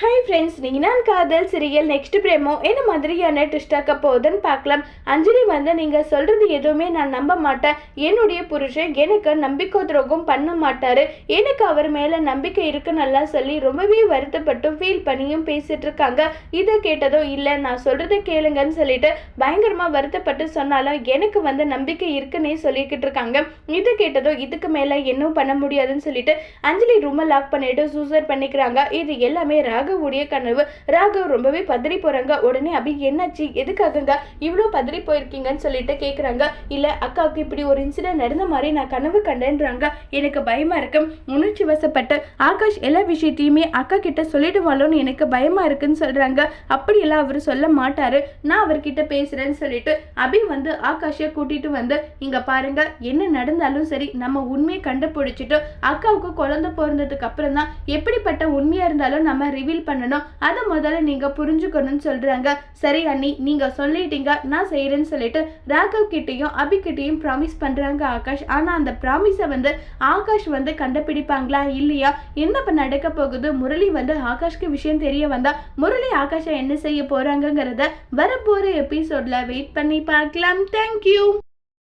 Hi friends நீங்கள் நான் காதல் சிரியல் நெக்ஸ்ட் பிரேமோ என்ன மாதிரியான ட்விஸ்டாக்க போகுதுன்னு பார்க்கலாம். அஞ்சலி வந்து நீங்கள் சொல்கிறது எதுவுமே நான் நம்ப மாட்டேன். என்னுடைய புருஷன் எனக்கு நம்பிக்கை துரோகம் பண்ண மாட்டார். எனக்கு அவர் மேலே நம்பிக்கை இருக்குன்னு சொல்லி ரொம்பவே வருத்தப்பட்டு ஃபீல் பண்ணியும் பேசிகிட்ருக்காங்க இருக்காங்க. இதை கேட்டதோ இல்லை நான் சொல்கிறத கேளுங்கன்னு சொல்லிட்டு பயங்கரமாக வருத்தப்பட்டு சொன்னாலும் எனக்கு வந்து நம்பிக்கை இருக்குன்னே சொல்லிக்கிட்டு இருக்காங்க. இதை கேட்டதோ இதுக்கு மேலே இன்னும் பண்ண முடியாதுன்னு சொல்லிட்டு அஞ்சலி ரூமை லாக் பண்ணிட்டு சூசைட் பண்ணிக்கிறாங்க. இது எல்லாமே ராகவுடைய கனவு. ராகவ் ரொம்பவே பதறி போறாங்க. உடனே அபி என்னாச்சு? எதுக்காகங்க இவ்வளோ பதறி போயிருக்கீங்கன்னு சொல்லிட்டு கேட்குறாங்க இல்லை அக்காவுக்கு இப்படி ஒரு இன்சிடென்ட் நடந்த மாதிரி நான் கனவு கண்டேன்றாங்க. எனக்கு பயமா இருக்கு. உணர்ச்சி வசப்பட்டு ஆகாஷ் எல்லா விஷயத்தையுமே அக்கா கிட்ட சொல்லிடுவாளோன்னு எனக்கு பயமா இருக்குன்னு சொல்றாங்க. அப்படியெல்லாம் அவர் சொல்ல மாட்டாரு. நான் அவர்கிட்ட பேசுறேன்னு சொல்லிட்டு அபி வந்து ஆகாஷை கூட்டிட்டு வந்து இங்க பாருங்க என்ன நடந்தாலும் சரி நம்ம உண்மையை கண்டுபிடிச்சிட்டு அக்காவுக்கு குழந்தை பிறந்ததுக்கு அப்புறம் தான் எப்படிப்பட்ட உண்மையா இருந்தாலும் நம்ம ரிவீல் பண்ணணும் அதை முதல்ல நீங்க புரிஞ்சுக்கணும்னு சொல்றாங்க. சரி அண்ணி நீங்க சொல்லிட்டீங்க. நான் செய்யறேன்னு சொல்லிட்டு ராகவ் கிட்டேயும் அபிக்கிட்டயும் ப்ராமிஸ் பண்றாங்க ஆகாஷ். ஆனா அந்த ப்ராமிஸை வந்து ஆகாஷ் வந்து கண்டுபிடிப்பாங்களா? இல்லையா? என்ன இப்ப நடக்க போகுது? முரளி வந்து ஆகாஷ்க்கு விஷயம் தெரிய வந்தா முரளி ஆகாஷை என்ன செய்ய போறாங்கங்கிறத வரப்போற எபிசோட்ல வெயிட் பண்ணி பார்க்கலாம். தேங்க்யூ